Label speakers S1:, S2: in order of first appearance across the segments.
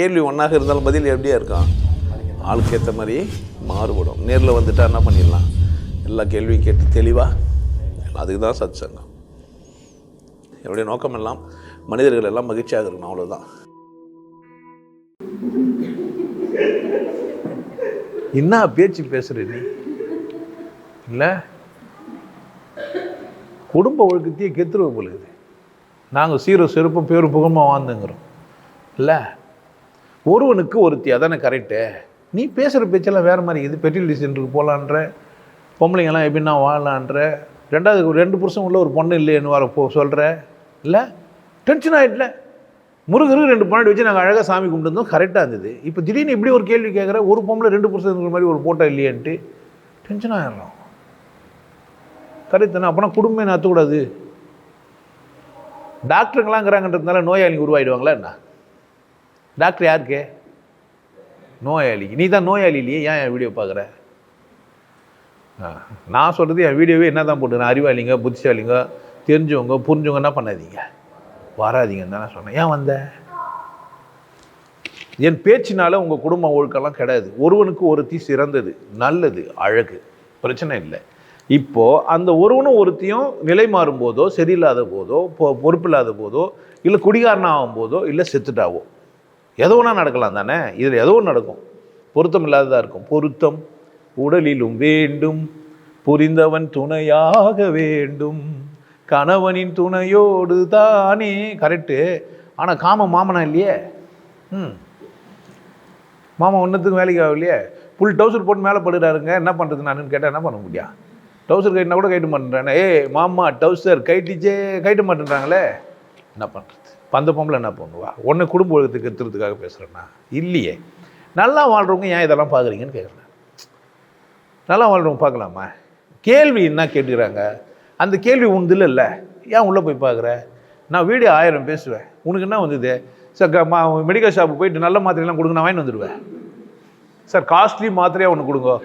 S1: கேள்வி ஒன்றாக இருந்தாலும் பதில் எப்படியா இருக்கும்? ஆளுக்கு ஏற்ற மாதிரி மாறுபடும். நேரில் வந்துட்டா என்ன பண்ணிடலாம்? எல்லா கேள்வியும் கேட்டு தெளிவாக அதுக்கு தான் சத் சங்கம் என்னுடைய நோக்கம் எல்லாம் மனிதர்கள் எல்லாம் மகிழ்ச்சியாக இருக்கணும் அவ்வளோதான் என்ன பேச்சு பேசுகிற நீ? இல்லை? குடும்ப ஒழுக்கத்தையே கெத்துருவ போலுது நாங்கள் சீர சிறப்பும் பேரு புகமாக வாழ்ந்துங்கிறோம். இல்லை? ஒருவனுக்கு ஒருத்தி அதானே கரெக்டு நீ பேசுகிற பேச்செல்லாம் வேறு மாதிரி இது பெட்ரோல் சென்டருக்கு போகலான்ற பொம்பளைங்கெல்லாம் எப்படின்னா வாழலான்ற ரெண்டாவது ஒரு ரெண்டு புருஷன் உள்ள ஒரு பொண்ணு இல்லைன்னு வர போ சொல்கிற இல்லை? டென்ஷன் ஆகிட்டல முருகருக்கு ரெண்டு பொண்ணாடி வச்சு நாங்கள் அழகாக சாமி கும்பிட்டுருந்தோம். கரெக்டாக இருந்தது. இப்போ திடீர்னு இப்படி ஒரு கேள்வி கேட்குற ஒரு பொம்பளை ரெண்டு புருஷன் இருக்கிற மாதிரி ஒரு ஃபோட்டோ இல்லையன்ட்டு டென்ஷன் ஆகிடுறோம் கரெக்ட் தானே அப்போனா குடும்பமே நடத்தக்கூடாது டாக்டருங்களாங்கிறாங்கன்றதுனால நோயாளிங்க உருவாயிடுவாங்களா என்ன? டாக்டர் யாருக்கு? நோயாளி. நீ தான் நோயாளி இல்லையே ஏன் என் வீடியோ பார்க்குற? நான் சொல்கிறது என் வீடியோவே என்ன தான் போட்டு அறிவாளிங்க புத்திசாலிங்க தெரிஞ்சவங்க புரிஞ்சவங்க என்ன பண்ணாதீங்க? வராதீங்கன்னு தான் நான் சொன்னேன். ஏன் வந்த? என் பேச்சினால உங்கள் குடும்ப ஒழுக்கெல்லாம் கிடையாது ஒருவனுக்கு ஒருத்தி சிறந்தது நல்லது அழகு. பிரச்சனை இல்லை. இப்போ அந்த ஒருவனும் ஒருத்தியும் நிலை மாறும் போதோ சரியில்லாத போதோ பொ- பொறுப்பில்லாத போதோ இல்லை குடிகாரனாகும் போதோ இல்லை செத்துட்டாவோ? எது ஒன்றா நடக்கலாம் தானே? இதில் ஏதோ ஒன்று நடக்கும். பொருத்தம் இல்லாததாக இருக்கும். பொருத்தம் உடலிலும் வேண்டும். புரிந்தவன் துணையாக வேண்டும். கணவனின் துணையோடு தானே? கரெக்டு ஆனால் காம மாமனா இல்லையே? ம். மாமா ஒன்றத்துக்கும் வேலைக்கு ஆகலையே ஃபுல் டவுசர் போட்டு மேலே படுறாருங்க. என்ன பண்ணுறது நானுன்னு கேட்டால் என்ன பண்ண முடியும் டவுசர் கைட்டினா கூட கைட்டு மாட்டேன்றானே? ஏய் மாமா டவுசர் கைட்டிச்சே கைட்டு மாட்டேன்றாங்களே? என்ன பண்ணுறது அந்த பொம்பளை என்ன பண்ணுவா? உன்னை குடும்ப ஒழுக்கத்துக்கு எடுத்துறதுக்காக பேசுகிறேன்னா இல்லையே. நல்லா வாழ்கிறவங்க ஏன் இதெல்லாம் பார்க்குறீங்கன்னு கேட்குறேன் நல்லா வாழ்கிறவங்க பார்க்கலாமா? கேள்வி என்ன கேட்டுக்கிறாங்க? அந்த கேள்வி உண்டு இல்லை. ஏன் உள்ளே போய் பார்க்குற? நான் வீடியோ ஆயிரம் பேசுவேன். உனக்கு என்ன வந்தது? சார் க- மா மெடிக்கல் ஷாப்புக்கு போயிட்டு நல்ல மாத்திரைலாம் கொடுங்க நான் வாங்கி வந்துடுவேன். சார் காஸ்ட்லி மாத்திரையாக ஒன்று கொடுங்க.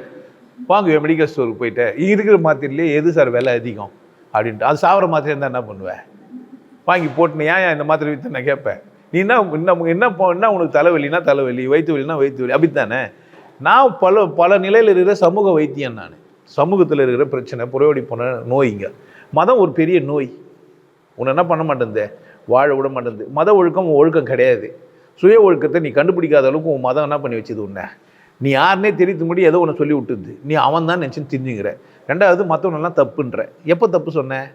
S1: வாங்குவேன் மெடிக்கல் ஸ்டோருக்கு போயிட்டு இருக்கிற மாத்திரையிலே எது சார் விலை அதிகம்? அப்படின்ட்டு. அது சாவர மாத்திரை இருந்தால் என்ன பண்ணுவேன் வாங்கி போட்டுன்னு ஏன் இந்த மாத்திரை வித்து நான் கேட்பேன்? நீ என்ன இன்னும் என்ன போ- என்ன உனக்கு தலைவலினா தலைவலி வயிற்று வலினா வயிற்று வலி அப்படித்தானே? நான் பல பல நிலையில் இருக்கிற சமூக வைத்தியம் நான். சமூகத்தில் இருக்கிற பிரச்சனை புறவடி போன நோய்ங்க. மதம் ஒரு பெரிய நோய். உன்னை என்ன பண்ண மாட்டேங்குது வாழ விட மாட்டேங்குது மத ஒழுக்கம் உன் ஒழுக்கம் கிடையாது. சுய ஒழுக்கத்தை நீ கண்டுபிடிக்காத அளவுக்கு உன் மதம் என்ன பண்ணி வச்சது உன்னை? நீ யாருனே தெரிவித்து முடி ஏதோ ஒன்று சொல்லி விட்டுது. நீ அவன் தான் நினச்சின்னு தெரிஞ்சுங்கிற ரெண்டாவது மற்றவனெல்லாம் தப்புன்ற. எப்போ தப்பு சொன்ன?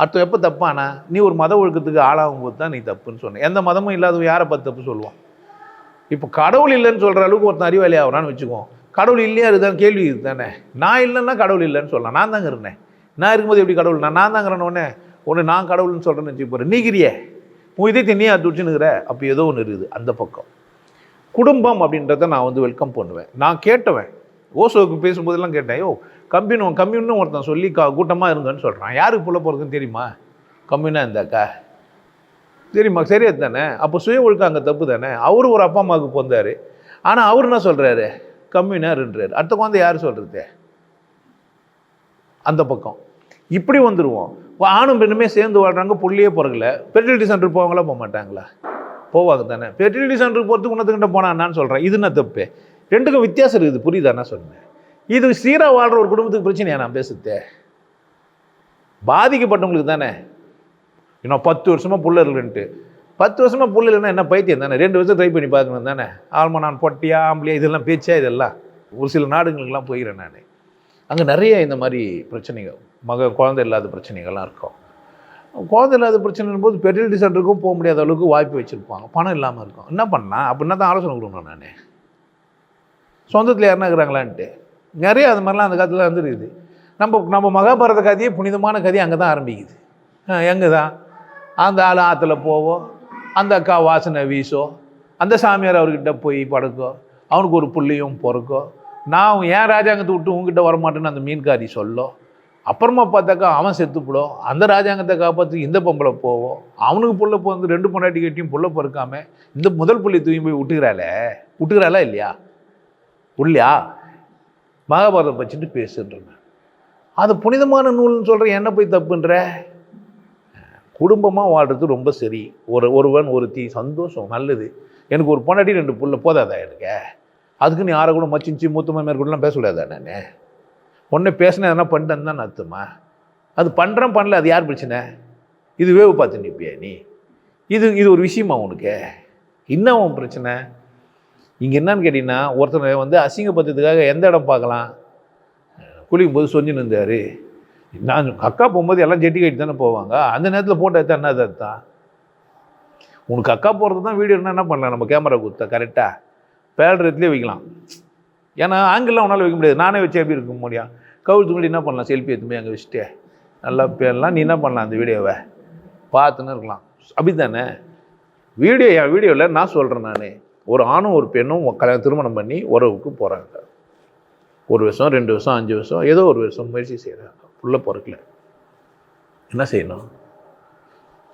S1: அடுத்த எப்போ தப்பானா? நீ ஒரு மத ஒழுக்கத்துக்கு ஆளாகும் போது தான் நீ தப்புன்னு சொன்ன. எந்த மதமும் இல்லாதவன் யாரை பார்த்து தப்பு சொல்லுவான்? இப்போ கடவுள் இல்லைன்னு சொல்கிற அளவுக்கு ஒருத்தன் அறிவாளி ஆகிறான்னு வச்சுக்குவோம் கடவுள் இல்லையா இதுதான் கேள்வி இதுதானே. நான் இல்லைன்னா கடவுள் இல்லைன்னு சொல்லலாம். நான் தாங்க இருந்தேன். நான் இருக்கும்போது எப்படி கடவுள்? நான் நான் தாங்கிறேன்னு ஒன்று நான் கடவுள்னு சொல்கிறேன்னு வச்சு போகிறேன் நீக்கிறியே உன் இதே நீ அது துடிச்சுனுக்கிற அப்போ ஏதோ ஒன்று இருக்குது. அந்த பக்கம். குடும்பம் அப்படின்றத நான் வந்து வெல்கம் பண்ணுவேன். நான் கேட்டவன். ஓசோவுக்கு பேசும்போதெல்லாம் கேட்டேன். யோ கம்யூன் கம்யூன்னு ஒருத்தன் சொல்லி க கூட்டமாக இருங்கன்னு சொல்கிறான் யாருக்கு புள்ள போகிறதுன்னு தெரியுமா? கம்யூனாக இருந்தாக்கா தெரியுமா? சரியா தானே? அப்போ சுய ஒழுக்கம் அங்கே தப்பு தானே? அவர் ஒரு அப்பா அம்மாவுக்கு பிறந்தார் ஆனால் அவர் என்ன சொல்கிறாரு கம்யூனர்ன்றாரு அடுத்த குழந்தை யார் சொல்கிறது அந்த பக்கம். இப்படி வந்துடுவோம் இப்போ ஆணும் பெண்ணுமே சேர்ந்து வாழ்கிறாங்க புள்ளியே பிறகுல ஃபெர்டிலிட்டி சென்டர் போவாங்களா போக மாட்டாங்களா? போவாங்க தானே. ஃபெர்டிலிட்டி சென்டருக்கு போகிறதுக்கு உன்னத்துக்கிட்ட போனான்னு சொல்கிறேன் இது என்ன தப்பு? ரெண்டுக்கும் வித்தியாசம் இருக்குது. புரியுதா? நான் சொன்னேன். இது சீராக வாழ்கிற ஒரு குடும்பத்துக்கு பிரச்சனையா நான் பேசுறது? பாதிக்கப்பட்டவங்களுக்கு தானே. இன்னும் பத்து வருஷமாக புள்ள இருக்குன்ட்டு. பத்து வருஷமாக புள்ள இல்லைன்னா என்ன பைத்தியம் தானே? ரெண்டு வருஷம் ட்ரை பண்ணி பார்க்கணும் தானே? ஆல்மா நான் பொட்டியா ஆம்பளியா இதெல்லாம் பேச்சா இதெல்லாம்? ஒரு சில நாடுகளுக்கெல்லாம் போயிடுறேன் நான். அங்கே நிறைய இந்த மாதிரி பிரச்சனைகள் மக குழந்தை இல்லாத பிரச்சனைகள்லாம் இருக்கும். குழந்தை இல்லாத பிரச்சனைன் போது ஃபெர்டிலிட்டி சென்டருக்கும் போக முடியாத அளவுக்கு வாய்ப்பு வச்சுருப்பாங்க. பணம் இல்லாமல் இருக்கும். என்ன பண்ணலாம்? அப்படின்னா தான் ஆலோசனை கொடுக்கணும் நான். சொந்தத்தில் யாருன்னா இருக்கிறாங்களான்ட்டு. நிறைய அது மாதிரிலாம் அந்த காலத்தில் வந்துருக்குது நம்ம நம்ம மகாபாரத கதையே புனிதமான கதையை அங்கே தான் ஆரம்பிக்குது. எங்கே தான்? அந்த ஆள் ஆற்றுல போவோம் அந்த அக்கா வாசனை வீசோ அந்த சாமியார் அவர்கிட்ட போய் படுக்கோ அவனுக்கு ஒரு புள்ளியும் பிறக்கோ. நான் ஏன் ராஜாங்கத்தை விட்டு உங்ககிட்ட வரமாட்டேன்னு அந்த மீன்காரி சொல்லோ. அப்புறமா பார்த்தாக்கா அவன் செத்துப்படும். அந்த ராஜாங்கத்தை காப்பாற்றி இந்த பொம்பளை போவோம் அவனுக்கு புள்ள பிறந்து ரெண்டு பொண்டாட்டி கட்டியும் புள்ள பிறக்காம இந்த முதல் புள்ளி தூக்கி போய் விட்டுக்கிறாளே விட்டுக்கிறாளா இல்லையா? உள்ளியா மகாபாரதம் வச்சுட்டு பேசுன்றேன் அது புனிதமான நூல்னு சொல்கிறேன் என்ன போய் தப்புன்ற? குடும்பமாக வாழ்கிறது ரொம்ப சரி. ஒரு ஒருவன் ஒருத்தி சந்தோஷம் நல்லது. எனக்கு ஒரு பொண்டாட்டி ரெண்டு புள்ள போதாதா எனக்கு? அதுக்கு நீ யாரை கூட மச்சிச்சு மூத்தமாக மேற்கொள்ளலாம் பேசக்கூடாதா நான் ஒன்று பேசினா எதனா பண்ணிட்டேன்னு தான் அர்த்தமா? அது பண்ணுறேன் பண்ணல அது யார் பிரச்சனை? இது வேவு பார்த்து நிற்பியா நீ? இது இது ஒரு விஷயமா உனக்கு? என்ன உன் பிரச்சனை? இங்கே என்னன்னு கேட்டிங்கன்னா ஒருத்தனை வந்து அசிங்கப்படுத்துறதுக்காக எந்த இடம் பார்க்கலாம்? குளிக்கும் போது சொஞ்சின்னு இருந்தார். நான் அக்கா போகும்போது எல்லாம் ஜெட்டி கட்டி தானே போவாங்க. அந்த நேரத்தில் போட்டோ எடுத்தா என்ன தான் உனக்கு அக்கா போகிறது தான் வீடியோ என்ன பண்ணலாம்? நம்ம கேமரா கொடுத்தா கரெக்டாக பேடுறதுலேயே வைக்கலாம். ஏன்னா ஆங்கிலாம் உன்னால் வைக்க முடியாது. நானே வச்சு எப்படி இருக்க முடியும்? கவுழ்த்து முடி என்ன பண்ணலாம்? செல்ஃபி எடுத்துமே அங்கே வச்சுட்டு. நல்லா பேரலாம். நீ என்ன பண்ணலாம் அந்த வீடியோவை? பார்த்துன்னு இருக்கலாம். அப்படி தானே வீடியோ என் வீடியோவில் நான் சொல்கிறேன் நான். ஒரு ஆணும் ஒரு பெண்ணும் கல்யாணம் திருமணம் பண்ணி உறவுக்கு போகிறாங்க ஒரு வருஷம் ரெண்டு வருஷம் அஞ்சு வருஷம் ஏதோ ஒரு வருஷம் முயற்சி செய்கிறாங்க புள்ள பிறக்கல. என்ன செய்யணும்?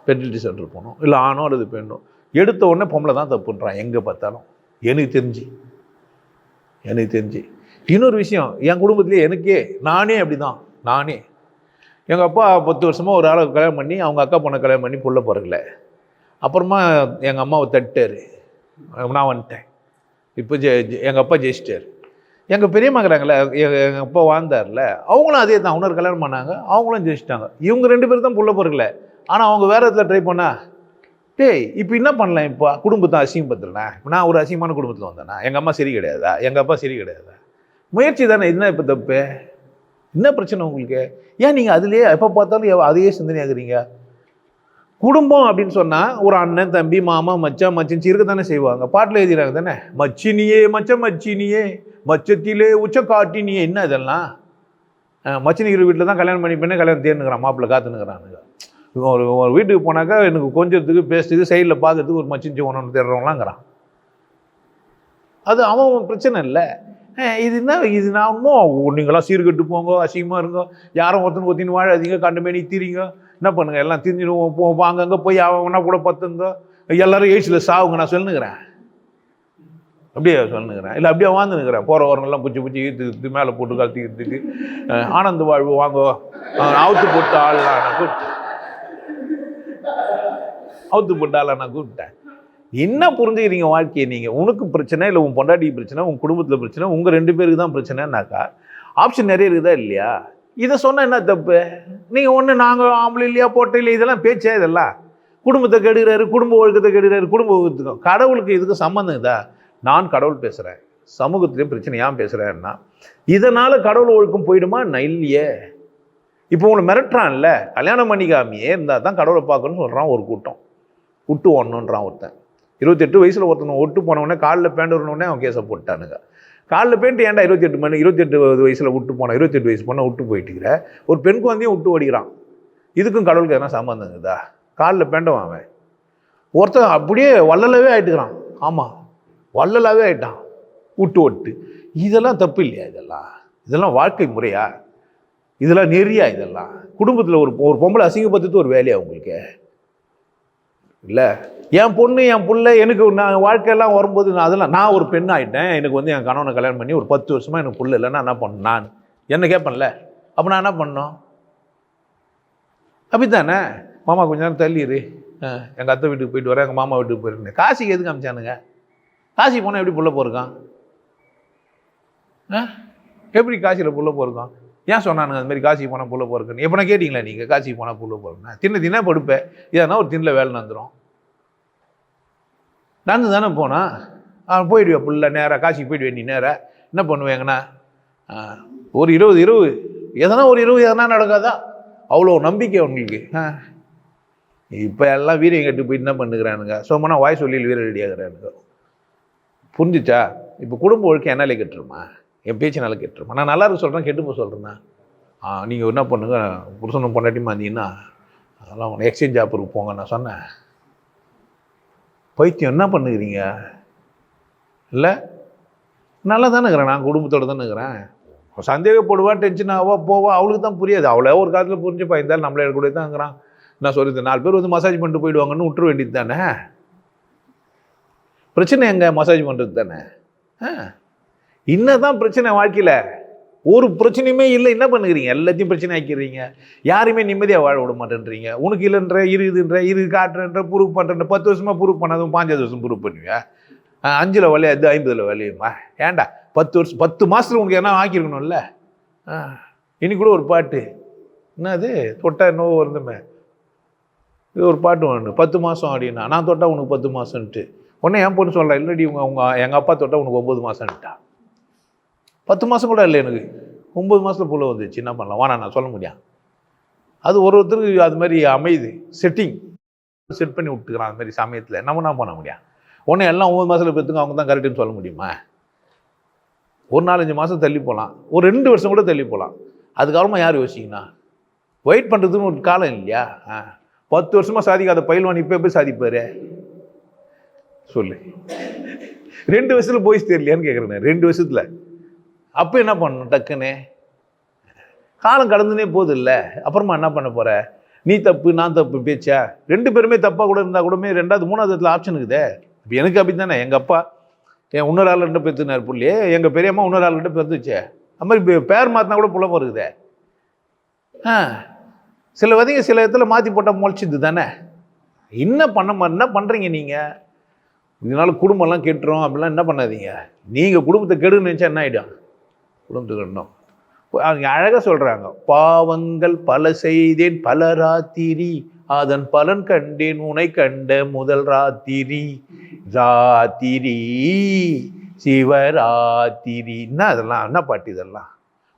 S1: ஃபெர்டிலிட்டி சென்டர் போகணும். இல்லை ஆணோ அல்லது பெண்ணோ. எடுத்த உடனே பொம்பளை தான் தப்புன்றான் எங்கே பார்த்தாலும். எனக்கு தெரிஞ்சு. எனக்கு தெரிஞ்சு. இன்னொரு விஷயம் என் குடும்பத்திலே எனக்கே நானே அப்படி தான் நானே. எங்கள் அப்பா பத்து வருஷமாக ஒரு ஆளை கல்யாணம் பண்ணி அவங்க அக்கா பொண்ணை கல்யாணம் பண்ணி புள்ள பிறக்கல. அப்புறமா எங்கள் அம்மாவை தட்டார் நான் வந்துட்டேன். இப்போ ஜெ எங்கள் அப்பா ஜெயிச்சிட்டார். எங்கள் பெரியம்மாங்கிறாங்களே எங்கள் அப்பா வாழ்ந்தார்ல அவங்களும் அதே தான். இன்னொரு கல்யாணம் பண்ணாங்க அவங்களும் ஜெயிச்சிட்டாங்க. இவங்க ரெண்டு பேரும் தான் புள்ள பொருளை ஆனால் அவங்க வேறு இடத்துல ட்ரை பண்ணா டேய் இப்போ என்ன பண்ணலாம் இப்போ? குடும்பத்தை அசிங்கப்படுத்துறேண்ணா நான் ஒரு அசிங்கமான குடும்பத்தில் வந்தேனா? எங்கள் அம்மா சரி கிடையாதா? எங்கள் அப்பா சரி கிடையாதா? முயற்சி தானே என்ன இப்போ தப்பு? என்ன பிரச்சனை உங்களுக்கு? ஏன் நீங்கள் அதுலேயே எப்போ பார்த்தாலும் அதையே சிந்தனையாகிறீங்க குடும்பம் அப்படின்னு சொன்னால் ஒரு அண்ணன் தம்பி மாமா மச்சான் மச்சின்ச்சி இருக்க தானே செய்வாங்க. பாட்டில் எழுதிறாங்க தானே? மச்சினியே மச்ச மச்சினியே மச்சத்திலே உச்ச காட்டினியே. என்ன இதெல்லாம்? மச்சினிக்கிற வீட்டில் தான் கல்யாணம் பண்ணி பண்ணி கல்யாணம் தேர்னுக்கிறான் மாப்பிள்ளை காத்துனுக்கிறானுங்க ஒரு ஒரு வீட்டுக்கு போனாக்கா எனக்கு கொஞ்சத்துக்கு பேசுறதுக்கு சைடில் பார்க்கறதுக்கு ஒரு மச்சின்ச்சி ஒன்று தேடுறவங்களாங்கிறான். அது அவன் பிரச்சனை இல்லை. இது என்ன இது நான் இன்னும் நீங்களாம் சீர்கட்டு போங்க அசிங்கமாக இருங்க. யாரும் ஒருத்தன் ஒத்தின்னு வாழாதீங்க கண்டுமே தீரிங்க. என்ன பண்ணுங்க? எல்லாம் திரிஞ்சிடுவோம் போ அங்கே போய் அவனா கூட பத்துங்க எல்லாரும் ஏசியில் சாவுங்க நான் சொல்லுங்கிறேன் அப்படியே சொல்லுங்கிறேன் இல்லை அப்படியே வாழ்ந்துனுக்கிறேன் போகிற வரங்கெல்லாம் பிடிச்சி புச்சி ஈத்து இழுத்து மேலே போட்டு கழுத்தி ஈத்துட்டு ஆனந்த வாழ்வு வாங்க. அவுத்து போட்டு ஆள்லாம் நான் கூப்பிட்டேன். அவுத்து போட்டு ஆளா நான் கூப்பிட்டேன். என்ன புரிஞ்சுக்கிறீங்க வாழ்க்கையை நீங்கள் உனக்கு பிரச்சனை இல்லை உன் பொண்டாட்டி பிரச்சனை உன் குடும்பத்தில் பிரச்சனை உங்கள் ரெண்டு பேருக்கு தான் பிரச்சனைனாக்கா ஆப்ஷன் நிறைய இருக்குதா இல்லையா? இதை சொன்னால் என்ன தப்பு? நீங்கள் ஒன்று நாங்கள் ஆம்பளை இல்லையா போட்ட இல்லையா இதெல்லாம் பேச்சே இதெல்லாம் குடும்பத்தை கெடுகிறாரு குடும்ப ஒழுக்கத்தை கெடுகிறாரு குடும்ப ஒழுக்கத்துக்கும். கடவுளுக்கு இதுக்கு சம்மந்தம் இதா? நான் கடவுள் பேசுகிறேன் சமூகத்திலையும் பிரச்சனை ஏன் பேசுகிறேன்னா இதனால் கடவுள் ஒழுக்கம் போயிடுமா? நான் இல்லையே இப்போ உங்களை மிரட்டுறான்ல கல்யாணம் பண்ணிக்காமையே இருந்தால் தான் கடவுளை பார்க்கணும்னு சொல்கிறான் ஒரு கூட்டம். விட்டு ஓடணுன்றான் ஒருத்தன். இருபத்தெட்டு வயசில் ஒருத்தனை ஒட்டு போனவொடனே காலில் பேண்ட் வரணுன்னே அவன் கேஸை போட்டானுங்க. காலில் போயிட்டு ஏன்டா இருபத்தெட்டு மணி இருபத்தெட்டு வயசில் விட்டு போனான் இருபத்தெட்டு வயசு போனால் விட்டு போயிட்டுக்கிற ஒரு பெண் குழந்தையும் விட்டு ஓடிக்கிறான். இதுக்கும் கடவுளுக்கு எதனா சம்பந்தம் இருக்குதா? காலில் பேண்டவன் அவன். ஒருத்தன் அப்படியே வள்ளலாகவே ஆயிட்டுக்கிறான். ஆமாம் வள்ளலாவே ஆயிட்டான். விட்டு ஓட்டு. இதெல்லாம் தப்பு இல்லையா இதெல்லாம்? இதெல்லாம் வாழ்க்கை முறையா? இதெல்லாம் நெறியா இதெல்லாம்? குடும்பத்தில் ஒரு ஒரு பொம்பளை அசிங்கப்படுத்துறது ஒரு வேலையா உங்களுக்கு? இல்லை? என் பொண்ணு என் பிள்ளை எனக்கு நான் வாழ்க்கையெல்லாம் வரும்போது நான் அதெல்லாம் நான் ஒரு பெண் ஆகிட்டேன் எனக்கு வந்து என் கணவனை கல்யாணம் பண்ணி ஒரு பத்து வருஷமாக எனக்கு புள்ள இல்லைன்னா என்ன பண்ணணும்? நான் என்ன கேட்பேன்ல? அப்போ நான் என்ன பண்ணோம் அப்படித்தானே? மாமா கொஞ்ச நேரம் தள்ளிடு எங்கள் அத்தை வீட்டுக்கு போயிட்டு வரேன் எங்கள் மாமா வீட்டுக்கு போயிருந்தேன் காசிக்கு எதுக்கு அமிச்சானுங்க? காசி போனால் எப்படி புள்ள போயிருக்கான்? ஆ? எப்படி காசியில் புள்ள போயிருக்கான்? ஏன் சொன்னானுங்க அது மாதிரி காசிக்கு போனால் புள்ள போயிருக்குன்னு எப்போ கேட்டிங்களா நீங்கள் காசிக்கு போனால் புள்ள போயிருக்கேன் தின்ன தின்னா படுப்பேன். இதனால் ஒரு தின்னில் வேலை வந்துடும் நடந்து தானே போனால் அவன் போயிடுவேன் புள்ள நேராக காசிக்கு போயிடுவேன் நீ நேராக என்ன பண்ணுவேங்கண்ணா ஒரு இருபது இரவு எதனா ஒரு இரவு எதனா நடக்காதா? அவ்வளோ நம்பிக்கை உங்களுக்கு ஆ. இப்போ எல்லாம் வீரியம் கட்டு போயிட்டு என்ன பண்ணுகிறானுங்க? சோமனா வாய் சொல்லியில் வீர ரெடியாகிறானுங்க. புரிஞ்சுச்சா? இப்போ குடும்ப ஒழுக்கம் என்னாலே கட்டுருமா? என் நல்லா கெட்டுருமா. நான் நல்லா இருக்க சொல்கிறேன் கெட்டு போக சொல்கிறேன்னா நீங்கள் என்ன பண்ணுங்க புருஷனும் பொண்டாட்டியுமா இருந்தீங்கன்னா அதெல்லாம் எக்ஸ்சேஞ்ச் ஆஃபருக்கு போங்க நான் சொன்னேன். பைத்தியம் என்ன பண்ணுகிறீங்க? இல்லை? நல்லா தானே இருக்கிறேன் நான் குடும்பத்தோடு தானே இருக்கிறேன். சந்தேகப்படுவா டென்ஷன் ஆவா போவா அவளுக்கு தான் புரியாது. அவளே ஒரு காலத்தில் புரிஞ்சுப்பா இருந்தாலும் நம்மளே கூட தான் இருக்கிறான். நான் சொல்லியிருந்தேன் நாலு பேர் வந்து மசாஜ் பண்ணிட்டு போயிடுவாங்கன்னு விட்டுற வேண்டியது தானே? பிரச்சனை எங்கே மசாஜ் பண்ணுறது தானே? ஆ? இன்னதான் பிரச்சனை வாழ்க்கையில். ஒரு பிரச்சனையுமே இல்லை. என்ன பண்ணுகிறீங்க? எல்லாத்தையும் பிரச்சனை ஆக்கிடுறீங்க. யாருமே நிம்மதியாக வாழ விட மாட்டேன்றீங்க. உனக்கு இல்லைன்ற இருக்குதுன்ற இரு காட்டுறன்ற ப்ரூவ் பண்ணுறன்ற பத்து வருஷமாக ப்ரூவ் பண்ணாதும் பாஞ்சாவது வருஷம் ப்ரூவ் பண்ணுவியா? அஞ்சில் விளையாது ஐம்பதில் விளையுமா ஏன்டா? பத்து வருஷம் பத்து மாதத்துல உனக்கு என்ன ஆக்கியிருக்கணும்ல? இனி கூட ஒரு பாட்டு. என்னது? தொட்டா என்னவோ வருந்துமே இது ஒரு பாட்டு ஒன்று பத்து மாதம் அப்படின்னா நான் தொட்டா உனக்கு பத்து மாதம்ன்ட்டு உடனே என் பொண்ணு சொல்கிறேன் இல்லடி உங்கள் அவங்க எங்கள் அப்பா தொட்டா உனக்கு ஒம்பது மாதம்ன்ட்டா பத்து மாதம் கூட இல்லை எனக்கு. ஒம்பது மாதத்துல புள்ள வந்துச்சு. என்ன பண்ணலாம்? வாணா நான் சொல்ல முடியும் அது ஒரு ஒருத்தருக்கு அது மாதிரி அமையுது. செட்டிங் செட் பண்ணி விட்டுக்கிறான் அது மாதிரி சமயத்தில். நம்ம என்ன பண்ண முடியும் உடனே எல்லாம் ஒம்பது மாதத்தில் பெற்றுங்க அவங்க தான் கரெக்டுன்னு சொல்ல முடியுமா? ஒரு நாலஞ்சு மாதம் தள்ளி போகலாம் ஒரு ரெண்டு வருஷம் கூட தள்ளி போகலாம் அதுக்கப்புறமா யார் யோசிக்கணும் வெயிட் பண்ணுறதுன்னு ஒரு காலம் இல்லையா? ஆ. பத்து வருஷமாக சாதிக்காத பயில்வான் இப்போ எப்படி சாதிப்பார்? சொல்லு. ரெண்டு வருஷத்தில் போய் தெரியலையான்னு கேட்குறேன் ரெண்டு வருஷத்தில். அப்போ என்ன பண்ணணும் டக்குன்னு? காலம் கடந்துனே போதும் இல்லை அப்புறமா என்ன பண்ண போகிற நீ தப்பு நான் தப்பு பேச்சா? ரெண்டு பேருமே தப்பாக கூட இருந்தால் கூடமே ரெண்டாவது மூணாவது இடத்துல ஆப்ஷன் இருக்குதே. இப்போ எனக்கு அப்படி தானே எங்கள் அப்பா என் இன்னொரு ஆளுகிட்ட பெற்றுனார் புள்ளியே எங்கள் பெரியம்மா இன்னொரு ஆளுகிட்ட பெற்றுச்சே அது மாதிரி பேர் மாற்றினா கூட புலம் வருகுதே ஆ. சில விதைங்க சில இடத்துல மாற்றி போட்டால் முளைச்சிது தானே? என்ன பண்ண மாதிரி என்ன பண்ணுறீங்க நீங்கள் இதனால் குடும்பம்லாம் கெட்டுரும் அப்படிலாம் என்ன பண்ணாதீங்க. நீங்கள் குடும்பத்தை கெடுன்னு நினச்சா என்ன ஆகிடும் குடும்பத்தை அவங்க அழகாக சொல்கிறாங்க பாவங்கள் பல செய்தேன் பல ராத்திரி. அதன் பலன் கண்டேன் உனை கண்ட முதல் ராத்திரி. ராத்திரி சிவராத்திரின்னா அதெல்லாம்? என்ன பாட்டு இதெல்லாம்?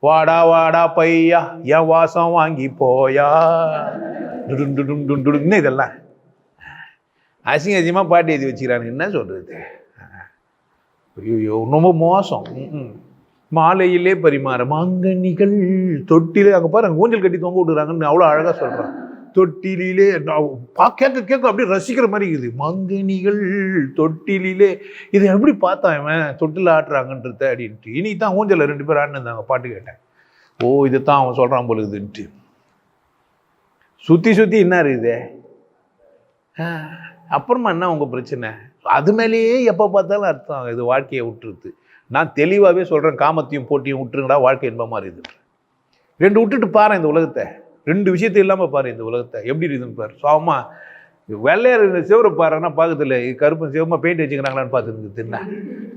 S1: வாடா வாடா பையா என் வாசம் வாங்கி போயா. டுடுன்னு இதெல்லாம்? அசிங்க அசிங்கமாக பாட்டு எழுதி வச்சுக்கிறாங்க என்ன சொல்கிறது ஐயோ ரொம்ப மோசம். ம். மாலையிலே பரிமாற மாங்கனிகள் தொட்டிலே அங்கே பாரு அங்கே ஊஞ்சல் கட்டி தொங்க விட்டுறாங்கன்னு அவ்வளோ அழகாக சொல்கிறான் தொட்டிலே பா கேட்க கேட்க அப்படியே ரசிக்கிற மாதிரி இருக்குது. மங்கனிகள் தொட்டிலே இதை எப்படி பார்த்தான் இவன்? தொட்டில் ஆட்டுறாங்கன்றத அப்படின்ட்டு. இனி தான் ஊஞ்சலில் ரெண்டு பேர் ஆடினிருந்தாங்க பாட்டு கேட்டேன். ஓ இதைத்தான் அவன் சொல்கிறான் போல சுற்றி சுற்றி என்ன இருக்குது? அப்புறமா என்ன உங்கள் பிரச்சனை? அது மேலேயே எப்போ பார்த்தாலும் அர்த்தம் இது வாழ்க்கையை விட்டுருது. நான் தெளிவாகவே சொல்கிறேன் காமத்தையும் போட்டியும் விட்டுருங்கடா வாழ்க்கை இன்பமாக இருக்குது ரெண்டு விட்டுட்டு பாரு இந்த உலகத்தை. ரெண்டு விஷயத்தை இல்லாமல் பாரு இந்த உலகத்தை. எப்படி இருக்குதுன்னு பாரு. சோமா வெள்ளையர் இந்த சிவரை பாருன்னா பார்க்கறதில்ல. இது கருப்பு சிவமாக பெயிண்ட் வச்சுக்கிறாங்களான்னு பார்த்துருக்கு தின்ன.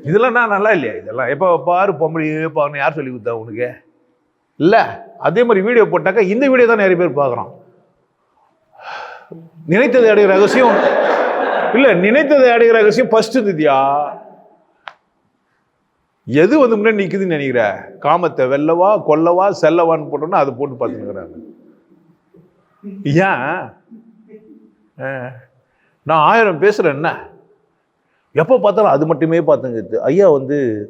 S1: இதெல்லாம் நான் நல்லா இல்லையா? இதெல்லாம் எப்போ பாரு பொம்பளை பாருன்னு யார் சொல்லி கொடுத்தா உனக்கு? இல்லை அதே மாதிரி வீடியோ போட்டாக்கா இந்த வீடியோ தான் நிறைய பேர் பார்க்குறோம். நினைத்ததை அடைய ரகசியம் இல்லை நினைத்ததை அடைய ரகசியம் ஃபஸ்ட்டு திதியா? எது வந்து முன்னாடி நிற்குதுன்னு நினைக்கிற? காமத்தை வெல்லவா கொல்லவா செல்லவான்னு போட்டோன்னா அதை போட்டு பார்த்துக்கிறாங்க ஏன்? நான் ஆயிரம் பேசுகிறேன் என்ன எப்போ பார்த்தாலும் அது மட்டுமே பார்த்துங்க ஐயா வந்து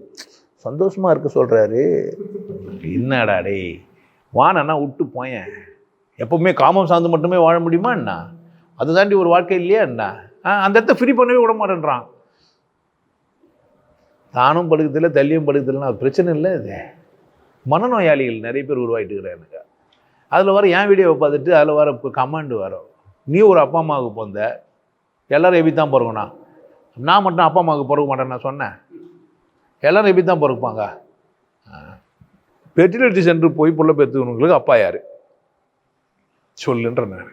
S1: சந்தோஷமாக இருக்க சொல்கிறாரு என்னடா டேய் வானண்ணா விட்டு போயேன். எப்பவுமே காமம் சார்ந்து மட்டுமே வாழ முடியுமா என்ன? அது தாண்டி ஒரு வாழ்க்கை இல்லையா என்ன? ஆ, அந்த இடத்த ஃப்ரீ பண்ணவே விட மாட்டேன்றான். தானும் படுக்கிறதில்ல தள்ளியும் படுக்கிறதில்ல அது பிரச்சனை இல்லை இது. மனநோயாளிகள் நிறைய பேர் உருவாகிட்டு இருக்கிறானுங்க அதில் வர என் வீடியோவை பார்த்துட்டு அதில் வர கமெண்ட் வரும். நீ ஒரு அப்பா அம்மாவுக்கு பிறந்த எல்லோரும் எப்படி தான் பிறகுண்ணா நான் மட்டும் அப்பா அம்மாவுக்கு பிறக்க மாட்டேன் நான் சொன்னேன். எல்லோரும் எப்படி தான் பிறப்பாங்க ஃபெர்டிலிட்டி சென்டர் போய் புள்ள பெற்றுக்கணுங்களுக்கு அப்பா யார்? சொல்லுன்ற நான்.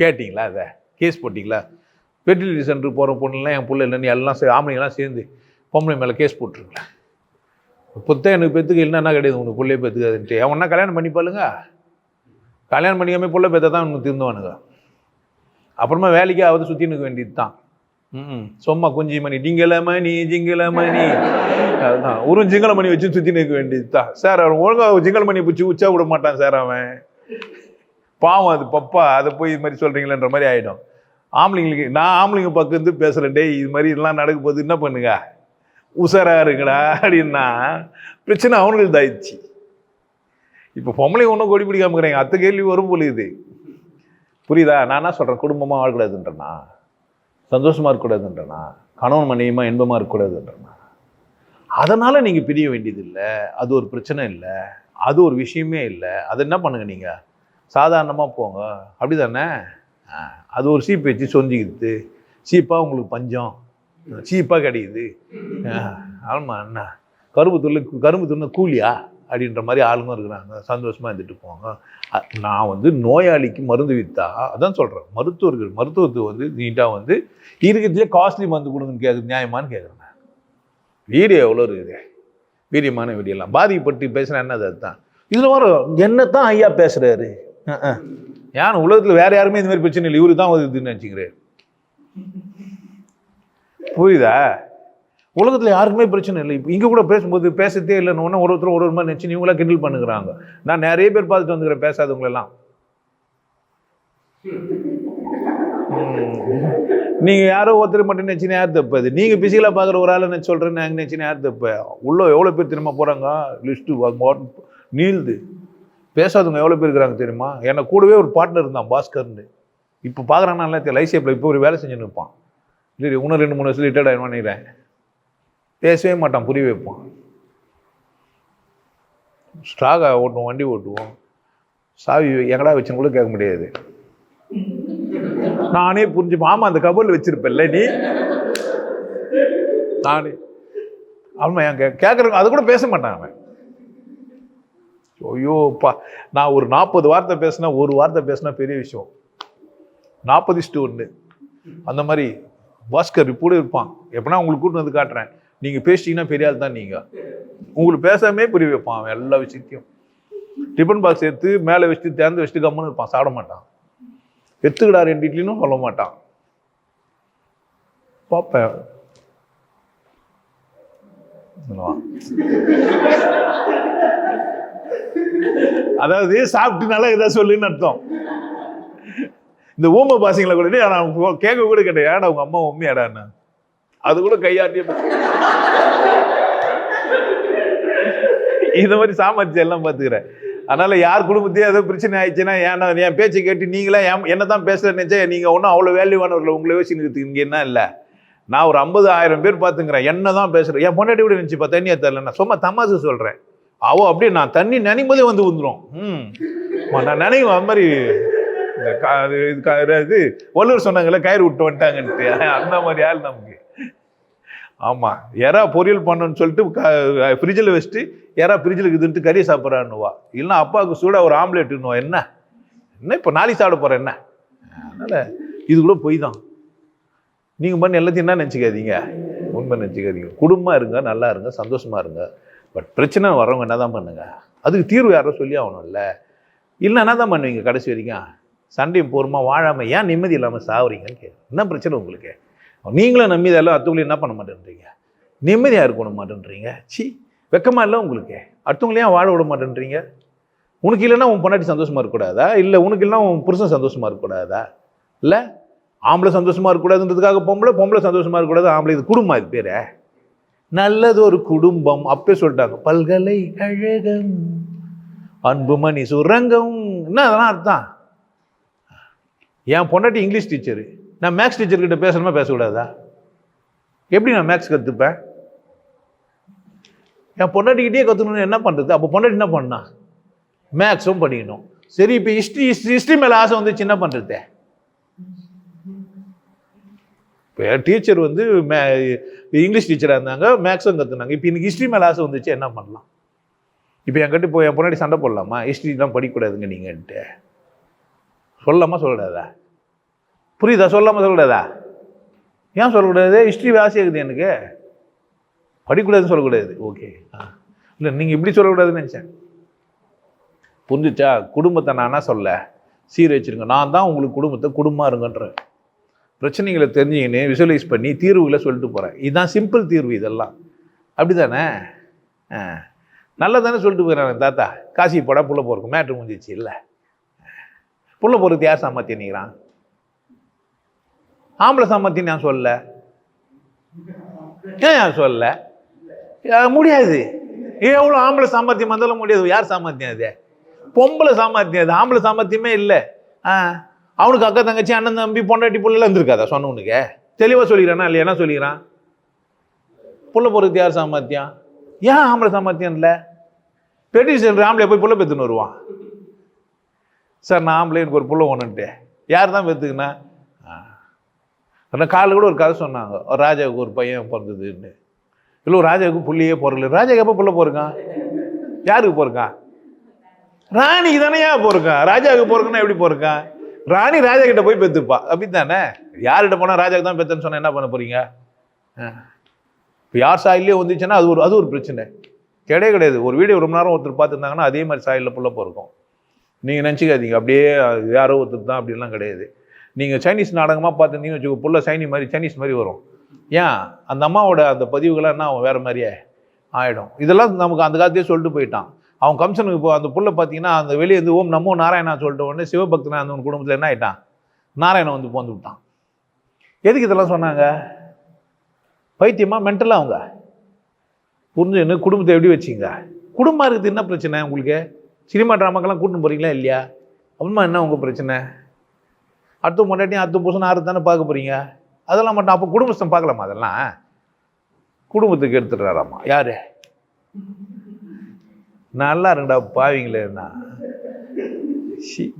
S1: கேட்டிங்களா அதை? கேஸ் போட்டிங்களா? ஃபெர்டிலிட்டி சென்டர் போகிற பொண்ணுலாம் என் பிள்ளை இல்லைன்னு எல்லாம் ஆம்பளைங்களாம் சேர்ந்து பொம்பளை மேலே கேஸ் போட்டுருங்களேன். புத்தம் எனக்கு பெற்றுக்க இல்லைன்னா என்ன கிடையாது? உனக்கு பிள்ளைய பெற்றுக்காதுன்ட்டு. அவனா கல்யாணம் பண்ணிப்பாளுங்க? கல்யாணம் பண்ணிக்காமல் பிள்ளை பெற்ற தான் உனக்கு திருந்தவானுங்க. அப்புறமா வேலைக்கு ஆகுது சுற்றி நிற்க வேண்டியது தான் ம் சும்மா குஞ்சி மணி டிங்கல மணி ஜிங்கல மணி அதுதான் ஒரு ஜிங்கல மணி வச்சு சுற்றி நிற்க வேண்டியது தான் சார் அவன் ஒழுங்காக ஜிங்கல் மணி பிடிச்சி உச்சா விட மாட்டான் சார் அவன். பாவம் அது பப்பா. அதை போய் இது மாதிரி சொல்கிறீங்களேன்ற மாதிரி ஆகிடும் ஆம்பளைங்களுக்கு நான் ஆம்பளைங்க பக்கம் இருந்து பேசுகிறேன் டேய் இது மாதிரி இதெல்லாம் நடக்க போகுது. என்ன பண்ணுங்க? உஷாரா இருங்கடா அப்படின்னா பிரச்சனை அவனுக்கு தாயிடுச்சு இப்போ பொம்பளை ஒன்றும் கொடி பிடிக்காம இருக்கிறாங்க. அத்தை கேள்வி வரும் பொழுது. புரியுதா? நான் என்ன சொல்கிறேன் குடும்பமாக வாழக்கூடாதுன்றனா சந்தோஷமாக இருக்கக்கூடாதுன்றனா? கணவன் மனைவியமாக இன்பமாக இருக்கக்கூடாதுன்றனா? அதனால் நீங்கள் பிரிய வேண்டியது இல்லை அது ஒரு பிரச்சனை இல்லை. அது ஒரு விஷயமே இல்லை. அதை என்ன பண்ணுங்க நீங்கள் சாதாரணமாக போங்க. அப்படி தானே அது ஒரு சீப்பு வச்சு சொந்திக்குது சீப்பாக உங்களுக்கு பஞ்சம். சீப்பாக கிடைக்குது. ஆமாம் என்ன கரும்பு துள்ளு கரும்பு துண்ண கூலியா? அப்படின்ற மாதிரி ஆளுங்க இருக்கிறாங்க. சந்தோஷமாக இருந்துட்டு போவாங்க நான் வந்து நோயாளிக்கு மருந்து விற்றா அதான் சொல்கிறேன் மருத்துவர்கள் மருத்துவத்தை வந்து நீட்டாக வந்து இருக்கிறதுலே காஸ்ட்லி மருந்து கொடுங்கன்னு கேட்குறது நியாயமான்னு கேட்குறேன் வீடியோ எவ்வளோ இருக்குது? வீரியமான வீடியோலாம் பாதிக்கப்பட்டு பேசுகிறேன் என்னது அதுதான்? இதில் வர தான் ஐயா பேசுகிறாரு ஏன் உலகத்தில் வேறு யாருமே இந்த மாதிரி பிரச்சனை இல்லை. இவரு தான் வருதுன்னு நினச்சிக்கிறேன். புரியுதா? உலகத்தில் யாருக்குமே பிரச்சனை இல்லை. இப்போ இங்கே கூட பேசும்போது பேசத்தே இல்லைன்னு ஒன்று ஒரு ஒருத்தர் ஒரு ஒரு மாதிரி நினச்சி இவங்களாம் கிண்டில் பண்ணுகிறாங்க. நான் நிறைய பேர் பார்த்துட்டு வந்துக்கிறேன் பேசாதவங்களெல்லாம். நீங்கள் யாரோ ஒருத்தர் மட்டும் நினச்சினா யார் தப்பு. அது நீங்கள் பிசிக்கலா பார்க்குற ஒரு ஆளை நான் சொல்றேன் நான் நினச்சினா யார் தப்பு. உள்ளே எவ்வளோ பேர் தெரியுமா போகிறாங்க லிஸ்ட்டு நீள்து பேசாதவங்க எவ்வளோ பேர் இருக்கிறாங்க தெரியுமா? என்னை கூடவே ஒரு பார்ட்னர் இருந்தான் பாஸ்கர்னு. இப்போ பார்க்குறாங்கன்னா லைசேப்பில் இப்போ ஒரு வேலை செஞ்சுன்னு இருப்பான். சரி இன்னும் ரெண்டு மூணு வருஷம் ரிட்டையர்ட் ஆகிடுவான்னு நினைக்கிறேன். பேசவே மாட்டான் புரிய வைப்பான். ஸ்ட்ராகா ஓட்டுவோம் வண்டி ஓட்டுவோம். சாவி எங்கடா வச்சுன்னு கூட கேட்க முடியாது. நானே புரிஞ்சுப்பேன். ஆமாம் அந்த கபோர்டில் வச்சுருப்பேன்ல நீ? நானே. ஆமாம் என் கேட்குறேன் அது கூட பேச மாட்டான் அவன். ஐயோப்பா நான் ஒரு நாற்பது வார்த்தை பேசினா ஒரு வார்த்தை பேசினா பெரிய விஷயம். நாற்பது இஷ்டு ஒன்று அந்த மாதிரி பாஸ்கர் கூட இருப்பான். எப்படின்னா உங்களுக்கு கூட்டு வந்து காட்டுறேன். நீங்கள் பேசிட்டீங்கன்னா பெரிய தான் நீங்கள் உங்களுக்கு பேசாமே புரிய வைப்பான் அவன் எல்லா விஷயத்தையும். டிஃபன் பாக்ஸ் எடுத்து மேலே வச்சுட்டு திறந்து வச்சுட்டு கம்முன்னு இருப்பான். சாப்பிட மாட்டான். எடுத்துக்கிடா ரெண்டு இட்லினும் சொல்ல மாட்டான். பார்ப்பேன் அதாவது சாப்பிட்டுனால எதாவது சொல்லுன்னு அர்த்தம். இந்த ஊம பாசிங்களை கூட நான் கேட்க கூட கேட்டேன் ஏடா உங்கள் அம்மா உண்மையாடான்னு அது கூட கையாட்டிய இந்த மாதிரி சாமர்த்தியம் எல்லாம் பார்த்துக்கிறேன் அதனால யார் குடும்பத்தையும் ஏதோ பிரச்சனை ஆயிடுச்சுன்னா ஏன்னா என் பேச்சை கேட்டு நீங்களே என்ன தான் பேசுறேன்னு நினச்சா நீங்கள் ஒன்றும் அவ்வளோ வேல்யூவானவர்கள் உங்களை யோசிச்சுன்னு இங்கே என்ன இல்லை? நான் ஒரு ஐம்பது ஆயிரம் பேர் பார்த்துங்கிறேன் என்ன தான் பேசுகிறேன் என் பொண்டாட்டி கூட நினச்சி இப்போ தண்ணியை தரல நான் சும்மா தமாசு சொல்கிறேன் அவோ அப்படியே நான் தண்ணி நினைக்கும் வந்து வந்துடும் ம். நான் நினைவு அது மாதிரி இது கா- இது வள்ளுவர் சொன்னாங்கல்ல கயிறு விட்டு வந்துட்டாங்கன்ட்டு. அந்த மாதிரி ஆள் நமக்கு. ஆமாம் யாரா பொரியல் பண்ணுன்னு சொல்லிட்டு ஃப்ரிட்ஜில் வச்சுட்டு யாரா ஃப்ரிட்ஜில் இருக்குதுன்ட்டு கறி சாப்பிட்றான்னுவா. இல்லைன்னா அப்பாவுக்கு சூடாக ஒரு ஆம்லேட்னுவா என்ன? என்ன இப்போ நாளைக்கு சாப்பிட போகிறேன் என்ன? அதனால் இது கூட பொய் தான். நீங்கள் பண்ணி எல்லாத்தையும் என்ன நினச்சிக்காதீங்க? உண்மை நினச்சிக்காதீங்க. குடும்பமாக இருங்க நல்லா இருங்க சந்தோஷமாக இருங்க. பட் பிரச்சனை வரவங்க என்ன தான் பண்ணுங்க? அதுக்கு தீர்வு யாரோ சொல்லி ஆகணும்ல. இல்லை என்ன தான் பண்ணுவீங்க கடைசி வரைக்கும்? சண்டையும் போருமா வாழாமல் ஏன் நிம்மதி இல்லாமல் சாவுறீங்கன்னு கே என்ன பிரச்சனை உங்களுக்கு? நீங்களும் நம்பி இதெல்லாம் அடுத்தவங்களையும் என்ன பண்ண மாட்டேன்றீங்க? நிம்மதியாக இருக்கணும் மாட்டேன்றீங்க. சி வெக்கமாக இல்லை உங்களுக்கு. அடுத்தவங்களையும் ஏன் வாழ விட மாட்டேன்றீங்க? உனக்கு இல்லைன்னா உன் பொண்டாட்டி சந்தோஷமாக இருக்கக்கூடாதா? இல்லை உனக்கு இல்லைன்னா உன் புருஷன் சந்தோஷமாக இருக்கக்கூடாதா? இல்லை ஆம்பளை சந்தோஷமாக இருக்கக்கூடாதுன்றதுக்காக பொம்பளை பொம்பளை சந்தோஷமாக இருக்கக்கூடாது ஆம்பளை இது குடும்பம் இது பேர்? நல்லது ஒரு குடும்பம் அப்பே சொல்லிட்டாங்க. பல்கலைக்கழகம் அன்புமணி சுரங்கம். என்ன அதெல்லாம் அர்த்தம்? என் பொண்டாட்டி இங்கிலீஷ் டீச்சரு நான் மேக்ஸ் டீச்சர்கிட்ட பேசணுமா பேசக்கூடாதா? எப்படி நான் மேக்ஸ் கற்றுப்பேன் என் பொண்டாட்டிக்கிட்டே கற்றுக்கணும்னு என்ன பண்ணுறது அப்போ பொண்டாட்டி என்ன பண்ணா? மேக்ஸும் படிக்கணும். சரி இப்போ ஹிஸ்ட்ரி ஹிஸ்ட்ரி ஹிஸ்ட்ரி மேலே ஆசை வந்துச்சு என்ன பண்ணுறது இப்போ டீச்சர் வந்து மே இங்கிலீஷ் டீச்சராக இருந்தாங்க மேக்ஸும் கற்றுனாங்க இப்போ இன்னைக்கு ஹிஸ்ட்ரி மேலே ஆசை வந்துச்சு என்ன பண்ணலாம்? இப்போ என்கிட்ட இப்போ என் பொண்டாட்டி சண்டை போடலாமா? ஹிஸ்ட்ரிலாம் படிக்கக்கூடாதுங்க நீங்கன்ட்டு. சொல்லாமா சொல்லக்கூடாதா? புரியுதா? சொல்லாமல் சொல்லக்கூடாதா? ஏன் சொல்லக்கூடாது? ஹிஸ்ட்ரி ஆசையாகுது எனக்கு. படிக்கூடாதுன்னு சொல்லக்கூடாது. ஓகே ஆ. இல்லை நீங்கள் இப்படி சொல்லக்கூடாதுன்னு நினச்சேன். புரிஞ்சுச்சா? குடும்பத்தை நான் என்ன சொல்ல? சீர் வச்சுருங்க நான் தான் உங்களுக்கு குடும்பத்தை குடும்பமாக இருங்கன்றேன். பிரச்சனைகளை தெரிஞ்சுக்கின்னு விசுவலைஸ் பண்ணி தீர்வுகளை சொல்லிட்டு போகிறேன் இதுதான் சிம்பிள் தீர்வு இதெல்லாம். அப்படி தானே ஆ. நல்லா தானே சொல்லிட்டு போயிடறேன் தாத்தா. காசி போட புள்ள போகிறக்கு மேட்ரு முடிஞ்சிச்சு இல்லை. புள்ள போகிறது யார் சாமர்த்தியம் நிற்கிறான் ஆம்பளை சாமர்த்தியம் நான் சொல்ல. ஏன் நான் சொல்லல முடியாது. எவ்வளோ ஆம்பளை சாமர்த்தியம் வந்தாலும் முடியாது. யார் சாமர்த்தியம் அது? பொம்பளை சாமர்த்தியம் அது. ஆம்பளை சாமர்த்தியமே இல்லை. ஆ அவனுக்கு அக்கா தங்கச்சி அண்ணன் தம்பி பொண்டாட்டி பிள்ளைலாம் இருந்திருக்காதா சொன்னவனுக்கு? தெளிவாக சொல்லிக்கிறானா இல்லை என்ன சொல்லிக்கிறான்? புள்ள போகிறது யார் சாமர்த்தியம் ஏன் ஆம்பளை சாமர்த்தியம் இல்லை? பெட்டி செல்ற ஆம்பளை போய் புள்ள பெற்றுன்னு வருவான். சார் நான் ஆம்பளை எனக்கு ஒரு புள்ள ஒன்றுன்ட்டு யார் தான் பெற்றுக்குண்ணா ஆனால் காலைல கூட ஒரு கதை சொன்னாங்க. ஒரு ராஜாவுக்கு ஒரு பையன் பிறந்ததுன்னு. இல்லை ஒரு ராஜாவுக்கு புள்ளியே பிறக்கல. ராஜாவுக்கு எப்போ புள்ள பிறக்கான் யாருக்கு பிறக்கான் ராணிக்கு தானே ஏன் பிறக்கான் ராஜாவுக்கு பிறக்குன்னா எப்படி பிறக்கான் ராணி ராஜா கிட்ட போய் பெற்றுப்பா அப்படி தானே யார்கிட்ட போனால் ராஜாவுக்கு தான் பெற்றுன்னு சொன்னால் என்ன பண்ண போகிறீங்க இப்போ யார் சாயிலே வந்துச்சுன்னா அது ஒரு அது ஒரு பிரச்சனை. கிடையாது கிடையாது. ஒரு வீடியோ ரொம்ப நேரம் ஒருத்தர் பார்த்துருந்தாங்கன்னா அதே மாதிரி சாயலில் புள்ள பிறக்கும் நீங்கள் நினச்சிக்காதீங்க. அப்படியே யாரோ ஒருத்தர் தான் அப்படிலாம் கிடையாது. நீங்கள் சைனீஸ் நாடகமாக பார்த்துருந்தீங்கன்னு வச்சுக்கோ புள்ள சைனி மாதிரி சைனீஸ் மாதிரி வரும். ஏன்? அந்த அம்மாவோட அந்த பதிவுகள்லாம் என்ன அவன் வேறு மாதிரியே ஆகிடும் இதெல்லாம் நமக்கு அந்த காலத்தையே சொல்லிட்டு போயிட்டான். அவன் கம்சனுக்கு இப்போ அந்த புள்ள பார்த்தீங்கன்னா அந்த வெளியே இருந்து ஓம் நமோ நாராயணா சொல்லிட்ட உடனே சிவபக்தனா அந்த குடும்பத்தில் என்ன ஆகிட்டான் நாராயணன் வந்து போந்து விட்டான். எதுக்கு இதெல்லாம் சொன்னாங்க? பைத்தியமாக மென்டலாக அவங்க? புரிஞ்சுன்னு குடும்பத்தை எப்படி வச்சிங்க? குடும்பம் இருக்குது என்ன பிரச்சனை உங்களுக்கு? சினிமா ட்ராமாக்கெல்லாம் கூட்டின்னு போகிறீங்களா இல்லையா? அப்புறமா என்ன உங்கள் பிரச்சனை? அடுத்த முன்னாடியும் அடுத்த புதுசு ஆறு தானே பார்க்க போகிறீங்க அதெல்லாம் மட்டும் அப்போ குடும்பஸ்தம் பார்க்கலாமா அதெல்லாம்? குடும்பத்துக்கு எடுத்துடுறாராம்மா யார்? நல்லா இருங்கடா பாவீங்களேண்ணா என்ன?